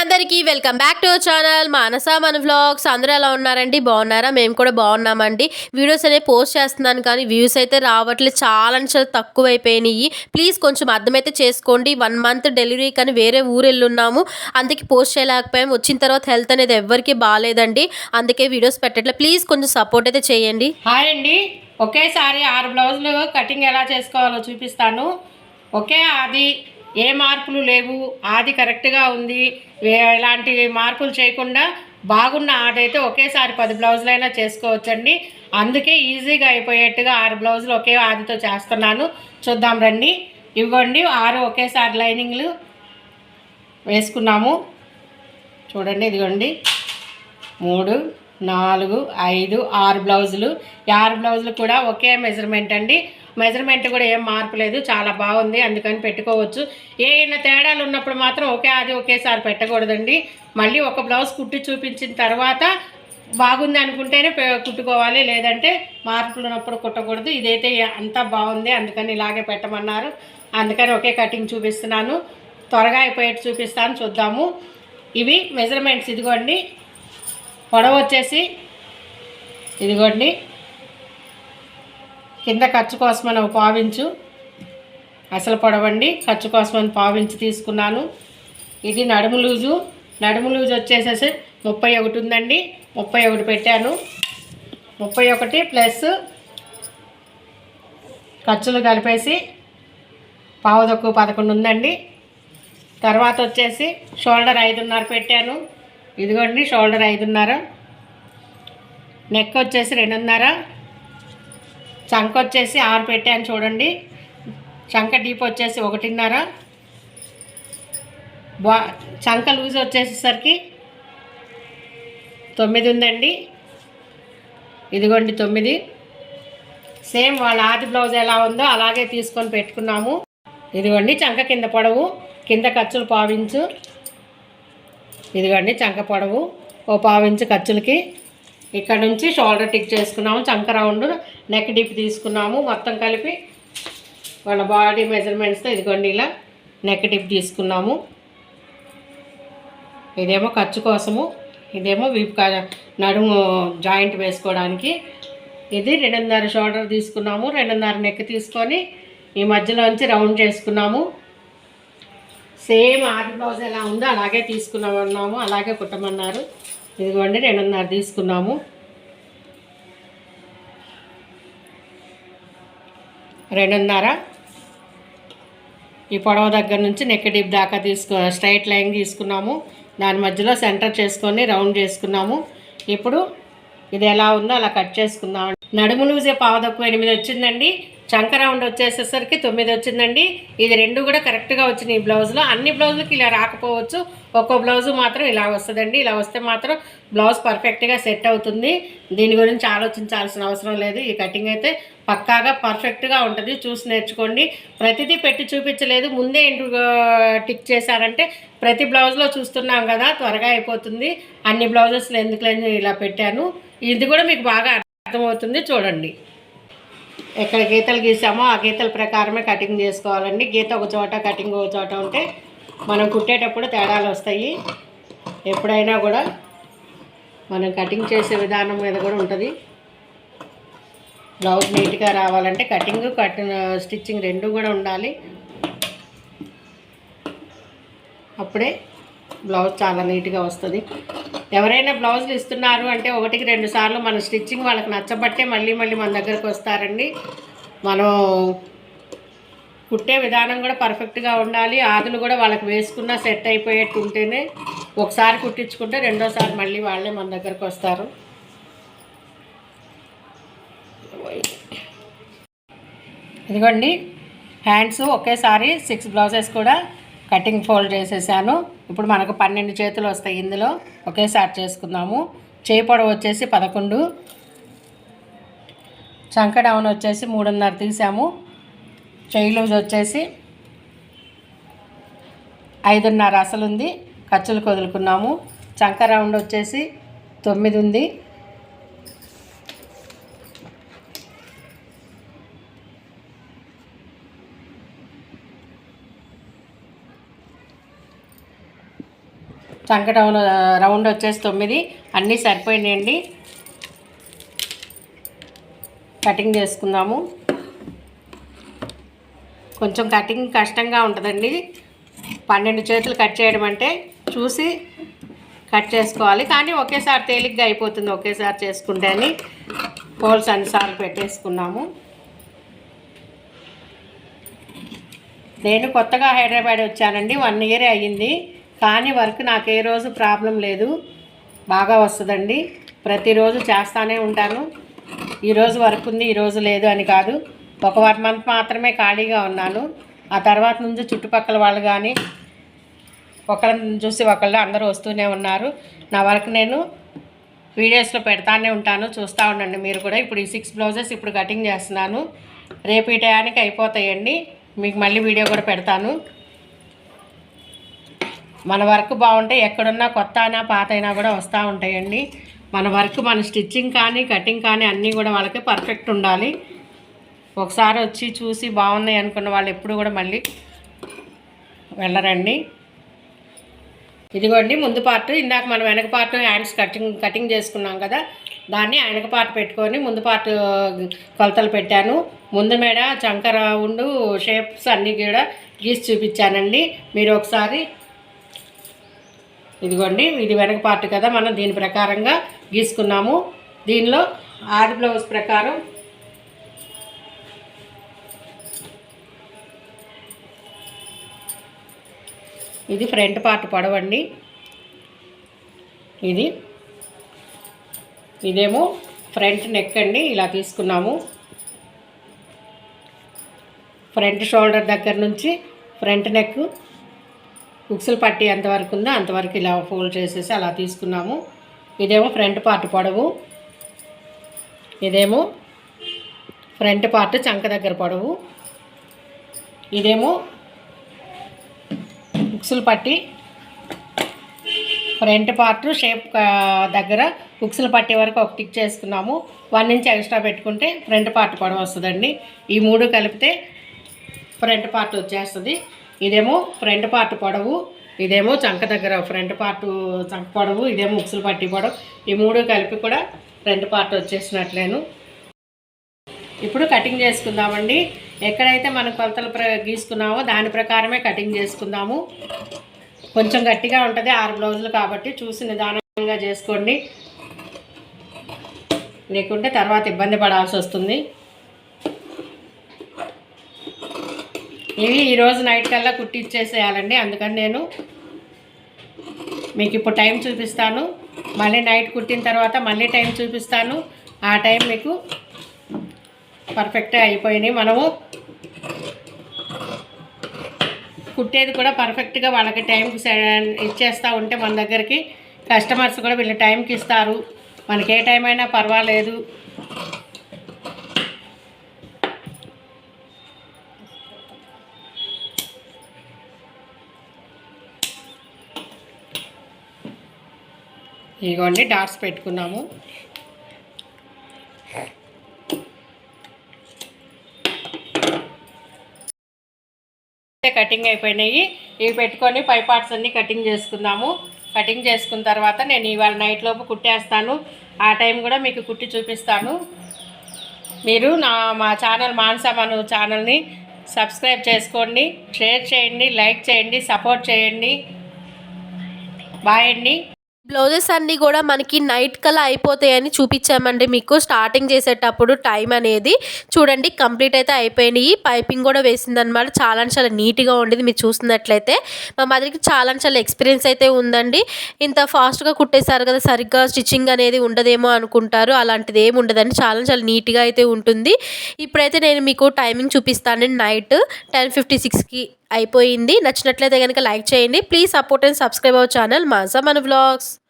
అందరికీ welcome back to channel Manasa మన vlogs. అందరూ ఎలా ఉన్నారండి? బాగున్నారా? మేము కూడా బాగున్నామండి. వీడియోస్ అనేవి పోస్ట్ చేస్తున్నాను కానీ వ్యూస్ అయితే రావట్లేదు. చాలా అంటే చాలా తక్కువ అయిపోయినాయి ప్లీజ్ కొంచెం అర్థమైతే చేసుకోండి. వన్ మంత్ డెలివరీ కానీ వేరే ఊరు వెళ్ళున్నాము. అందుకే పోస్ట్ చేయలేకపోయాము. వచ్చిన తర్వాత హెల్త్ అనేది ఎవరికీ బాగాలేదండి. అందుకే వీడియోస్ పెట్టట్లేదు. ప్లీజ్ కొంచెం సపోర్ట్ అయితే చేయండి. హాయ్ అండి. ఒకేసారి ఆరు బ్లౌజులు కటింగ్ ఎలా చేసుకోవాలో చూపిస్తాను. ఒకే అది ఏ మార్పులు లేవు. ఆది కరెక్ట్గా ఉంది. ఎలాంటి మార్పులు చేయకుండా బాగున్న ఆది అయితే ఒకేసారి పది బ్లౌజులైనా చేసుకోవచ్చండి. అందుకే ఈజీగా అయిపోయేట్టుగా ఆరు బ్లౌజులు ఒకే ఆదితో చేస్తున్నాను. చూద్దాం రండి. ఇవ్వండి. ఆరు ఒకేసారి లైనింగ్లు వేసుకున్నాము. చూడండి ఇదిగోండి. మూడు నాలుగు ఐదు ఆరు బ్లౌజులు. ఆరు బ్లౌజులు కూడా ఒకే మెజర్మెంట్ అండి. మెజర్మెంట్ కూడా ఏం మార్పు లేదు చాలా బాగుంది అందుకని పెట్టుకోవచ్చు. ఏమైనా తేడాలు ఉన్నప్పుడు మాత్రం ఒకే అది ఒకేసారి పెట్టకూడదండి. మళ్ళీ ఒక బ్లౌజ్ కుట్టి చూపించిన తర్వాత బాగుంది అనుకుంటేనే కుట్టుకోవాలి లేదంటే మార్పులు ఉన్నప్పుడు కుట్టకూడదు. ఇదైతే అంతా బాగుంది అందుకని ఇలాగే పెట్టమన్నారు. అందుకని ఒకే కటింగ్ చూపిస్తున్నాను. త్వరగా అయిపోయేట్టు చూపిస్తాను చూద్దాము. ఇవి మెజర్మెంట్స్ ఇదిగోండి. పొడవు వచ్చేసి ఇదిగోండి. కింద ఖర్చు కోసమని ఒక పావించు. అసలు పొడవండి ఖర్చు కోసమని పావించి తీసుకున్నాను. ఇది నడుము లూజు. నడుము లూజు వచ్చేసేసి ముప్పై ఒకటి ఉందండి. ముప్పై ఒకటి పెట్టాను. ముప్పై ఒకటి ప్లస్ ఖర్చులు కలిపేసి పావు తక్కువ పదకొండు ఉందండి. తర్వాత వచ్చేసి షోల్డర్ ఐదున్నర పెట్టాను. ఇదిగోండి షోల్డర్ ఐదున్నర. నెక్ వచ్చేసి రెండున్నర. చంక వచ్చేసి ఆరు పెట్టాను చూడండి. చంక డీప్ వచ్చేసి ఒకటిన్నర. బా చంక లూజ్ వచ్చేసేసరికి తొమ్మిది ఉందండి. ఇదిగోండి తొమ్మిది. సేమ్ వాళ్ళ ఆది బ్లౌజ్ ఎలా ఉందో అలాగే తీసుకొని పెట్టుకున్నాము. ఇదిగోండి చంక కింద పొడవు కింద ఖర్చులు పావించు. ఇదిగోండి చంక పొడవు ఓ పావించు ఖర్చులకి. ఇక్కడ నుంచి షోల్డర్ టిక్ చేసుకున్నాము చంక రౌండ్ నెక్ డిప్ తీసుకున్నాము మొత్తం కలిపి వాళ్ళ బాడీ మెజర్మెంట్స్తో ఇదిగోండి ఇలా నెక్ డిప్ తీసుకున్నాము. ఇదేమో ఖర్చు కోసము ఇదేమో వీపు నడుము జాయింట్ వేసుకోవడానికి. ఇది రెండున్నర షోల్డర్ తీసుకున్నాము రెండున్నర నెక్ తీసుకొని ఈ మధ్యలోంచి రౌండ్ చేసుకున్నాము. సేమ్ ఆది బ్లౌజ్ ఎలా ఉందో అలాగే తీసుకున్నామన్నాము అలాగే కుట్టమన్నారు. ఇదిగోండి రెండున్నర తీసుకున్నాము. రెండున్నర. ఈ పొడవ దగ్గర నుంచి నెక్ డీప్ దాకా తీసుకో స్ట్రైట్ లైన్ తీసుకున్నాము. దాని మధ్యలో సెంటర్ చేసుకొని రౌండ్ చేసుకున్నాము. ఇప్పుడు ఇది ఎలా ఉందో అలా కట్ చేసుకుందాం. నడుము లూజే పావు ఎనిమిది వచ్చిందండి. చంక రౌండ్ వచ్చేసేసరికి తొమ్మిది వచ్చిందండి. ఇది రెండు కూడా కరెక్ట్గా వచ్చినాయి ఈ బ్లౌజ్లో అన్ని బ్లౌజులకి ఇలా రాకపోవచ్చు. ఒక్కో బ్లౌజు మాత్రం ఇలా వస్తుందండి. ఇలా వస్తే మాత్రం బ్లౌజ్ పర్ఫెక్ట్గా సెట్ అవుతుంది. దీని గురించి ఆలోచించాల్సిన అవసరం లేదు. ఈ కటింగ్ అయితే పక్కాగా పర్ఫెక్ట్గా ఉంటుంది. చూసి నేర్చుకోండి. ప్రతిదీ పెట్టి చూపించలేదు. ముందే ఎందుకు టిక్ చేశారంటే ప్రతి బ్లౌజ్లో చూస్తున్నాం కదా త్వరగా అయిపోతుంది. అన్ని బ్లౌజెస్లో ఎందుకు ఇలా పెట్టాను. ఇది కూడా మీకు బాగా అర్థమవుతుంది చూడండి. ఎక్కడ గీతలు గీసామో ఆ గీతల ప్రకారమే కటింగ్ చేసుకోవాలండి. గీత ఒక చోట కటింగ్ ఒక చోట ఉంటే మనం కుట్టేటప్పుడు తేడాలు వస్తాయి. ఎప్పుడైనా కూడా మనం కటింగ్ చేసే విధానం మీద కూడా ఉంటుంది. బ్లౌజ్ నీట్గా రావాలంటే కటింగ్ కట్ స్టిచ్చింగ్ రెండు కూడా ఉండాలి. అప్పుడే బ్లౌజ్ చాలా నీట్గా వస్తుంది. ఎవరైనా బ్లౌజులు ఇస్తున్నారు అంటే ఒకటికి రెండు సార్లు మన స్టిచ్చింగ్ వాళ్ళకి నచ్చబట్టే మళ్ళీ మళ్ళీ మన దగ్గరకు వస్తారండి. మనం కుట్టే విధానం కూడా పర్ఫెక్ట్గా ఉండాలి. ఆదులు కూడా వాళ్ళకి వేసుకున్న సెట్ అయిపోయేట్టు ఉంటేనే ఒకసారి కుట్టించుకుంటే రెండోసారి మళ్ళీ వాళ్ళే మన దగ్గరకు వస్తారు. ఇదిగోండి హ్యాండ్స్ ఒకేసారి సిక్స్ బ్లౌజెస్ కూడా కటింగ్ ఫోల్డ్ చేసేసాను. ఇప్పుడు మనకు పన్నెండు చేతులు వస్తాయి ఇందులో. ఒకేసారి చేసుకుందాము. చేయి పొడవు వచ్చేసి పదకొండు. చంక డౌన్ వచ్చేసి మూడున్నర తీసాము. చేయి లూజ్ వచ్చేసి ఐదున్నర అసలు ఉంది ఖర్చులు వదులుకున్నాము చంక రౌండ్ వచ్చేసి తొమ్మిది ఉంది. చంక రౌండ్ రౌండ్ వచ్చేసి తొమ్మిది. అన్నీ సరిపోయినాయండి. కటింగ్ చేసుకుందాము. కొంచెం కటింగ్ కష్టంగా ఉంటుందండి. పన్నెండు చేతులు కట్ చేయడం అంటే చూసి కట్ చేసుకోవాలి. కానీ ఒకేసారి తేలిగ్గా అయిపోతుంది ఒకేసారి చేసుకుంటే అని హోల్స్ అన్నిసార్లు పెట్టేసుకున్నాము. నేను కొత్తగా హైదరాబాద్ వచ్చానండి. వన్ ఇయర్ అయ్యింది. కానీ వర్క్ నాకు ఏ రోజు ప్రాబ్లం లేదు. బాగా వస్తుందండి. ప్రతిరోజు చేస్తానే ఉంటాను. ఈరోజు వర్క్ ఉంది ఈరోజు లేదు అని కాదు. ఒక వన్ మంత్ మాత్రమే ఖాళీగా ఉన్నాను. ఆ తర్వాత నుంచి చుట్టుపక్కల వాళ్ళు కానీ ఒకళ్ళని చూసి ఒకళ్ళు అందరూ వస్తూనే ఉన్నారు. నా వర్క్ నేను వీడియోస్లో పెడతానే ఉంటాను. చూస్తూ ఉండండి మీరు కూడా. ఇప్పుడు ఈ సిక్స్ బ్లౌజెస్ ఇప్పుడు కటింగ్ చేస్తున్నాను. రేపు ఈ టయానికి అయిపోతాయండి. మీకు మళ్ళీ వీడియో కూడా పెడతాను. మన వర్క్ బాగుంటే ఎక్కడున్నా కొత్త అయినా పాత అయినా కూడా వస్తూ ఉంటాయండి. మన వర్క్ మన స్టిచ్చింగ్ కానీ కటింగ్ కానీ అన్నీ కూడా వాళ్ళకి పర్ఫెక్ట్ ఉండాలి. ఒకసారి వచ్చి చూసి బాగున్నాయి అనుకున్న వాళ్ళు ఎప్పుడు కూడా మళ్ళీ వెళ్ళరండి. ఇదిగోండి ముందు పార్ట్. ఇందాక మనం వెనక పార్ట్ హ్యాండ్స్ కటింగ్ కటింగ్ చేసుకున్నాం కదా. దాన్ని వెనక పార్ట్ పెట్టుకొని ముందు పార్ట్ కొలతలు పెట్టాను. ముందు మేడ చంక షేప్స్ అన్నీ కూడా గీసి చూపించానండి. మీరు ఒకసారి ఇదిగోండి ఇది వెనక పార్ట్ కదా మనం దీని ప్రకారంగా గీసుకున్నాము. దీనిలో ఆది బ్లౌజ్ ప్రకారం ఇది ఫ్రంట్ పార్ట్ పొడవండి. ఇది ఇదేమో ఫ్రంట్ నెక్ అండి ఇలా తీసుకున్నాము. ఫ్రంట్ షోల్డర్ దగ్గర నుంచి ఫ్రంట్ నెక్ ఉక్సులు పట్టి ఎంతవరకు ఉందో అంతవరకు ఇలా ఫోల్డ్ చేసేసి అలా తీసుకున్నాము. ఇదేమో ఫ్రంట్ పార్ట్ పొడవు. ఇదేమో ఫ్రంట్ పార్ట్ చంక దగ్గర పొడవు. ఇదేమో ఉక్సులు పట్టి ఫ్రంట్ పార్ట్ షేప్ దగ్గర ఉక్సులు పట్టే వరకు ఒక టిక్ చేసుకున్నాము. వన్ ఇంచ్ ఎక్స్ట్రా పెట్టుకుంటే ఫ్రంట్ పార్ట్ పొడవు వస్తుందండి. ఈ మూడు కలిపితే ఫ్రంట్ పార్ట్ వచ్చేస్తుంది. ఇదేమో ఫ్రంట్ పార్ట్ పొడవు ఇదేమో చంక దగ్గర ఫ్రంట్ పార్ట్ చంక పొడవు ఇదేమో ఉక్సులు పట్టి పొడవు. ఈ మూడు కలిపి కూడా ఫ్రంట్ పార్ట్ వచ్చేసినట్లేను. ఇప్పుడు కటింగ్ చేసుకుందామండి. ఎక్కడైతే మనం కొలతలు ప్ర గీసుకున్నామో దాని ప్రకారమే కటింగ్ చేసుకుందాము. కొంచెం గట్టిగా ఉంటుంది ఆరు బ్లౌజులు కాబట్టి చూసి నిదానంగా చేసుకోండి. లేకుంటే తర్వాత ఇబ్బంది పడాల్సి వస్తుంది. ఇవి ఈరోజు నైట్ కల్లా కుట్టి ఇచ్చేసేయాలండి అందుకని నేను మీకు ఇప్పుడు టైం చూపిస్తాను. మళ్ళీ నైట్ కుట్టిన తర్వాత మళ్ళీ టైం చూపిస్తాను. ఆ టైం మీకు పర్ఫెక్ట్గా అయిపోయినాయి. మనము కుట్టేది కూడా పర్ఫెక్ట్గా వాళ్ళకి టైంకి ఇచ్చేస్తూ ఉంటే మన దగ్గరికి కస్టమర్స్ కూడా వీళ్ళు టైంకి ఇస్తారు. మనకి ఏ టైం అయినా పర్వాలేదు. ఇగోండి డాట్స్ పెట్టుకున్నాము. కటింగ్ అయిపోయినాయి. ఇవి పెట్టుకొని పై పార్ట్స్ అన్నీ కటింగ్ చేసుకుందాము. కటింగ్ చేసుకున్న తర్వాత నేను ఇవాళ నైట్ లోపు కుట్టేస్తాను. ఆ టైం కూడా మీకు కుట్టి చూపిస్తాను. మీరు నా మా ఛానల్ మాన్సామను ఛానల్ని సబ్స్క్రైబ్ చేసుకోండి. షేర్ చేయండి లైక్ చేయండి సపోర్ట్ చేయండి. బాయ్ అండి. బ్లౌజెస్ అన్నీ కూడా మనకి నైట్ కల్లా అయిపోతాయని చూపించామండి మీకు. స్టార్టింగ్ చేసేటప్పుడు టైం అనేది చూడండి కంప్లీట్ అయితే అయిపోయినాయి పైపింగ్ కూడా వేసిందనమాట చాలా చాలా నీట్గా ఉండేది మీరు చూస్తున్నట్లయితే. మా మదర్కి చాలా చాలా ఎక్స్పీరియన్స్ అయితే ఉందండి. ఇంత ఫాస్ట్గా కుట్టేశారు కదా సరిగ్గా స్టిచ్చింగ్ అనేది ఉండదేమో అనుకుంటారు. అలాంటిది ఏమి ఉండదండి. చాలా చాలా నీట్గా అయితే ఉంటుంది. ఇప్పుడైతే నేను మీకు టైమింగ్ చూపిస్తానండి నైట్ టెన్ ఫిఫ్టీ సిక్స్కి అయిపోయింది. నచ్చినట్లయితే కనుక లైక్ చేయండి. Please support and subscribe our channel Maaza మన వ్లాగ్స్.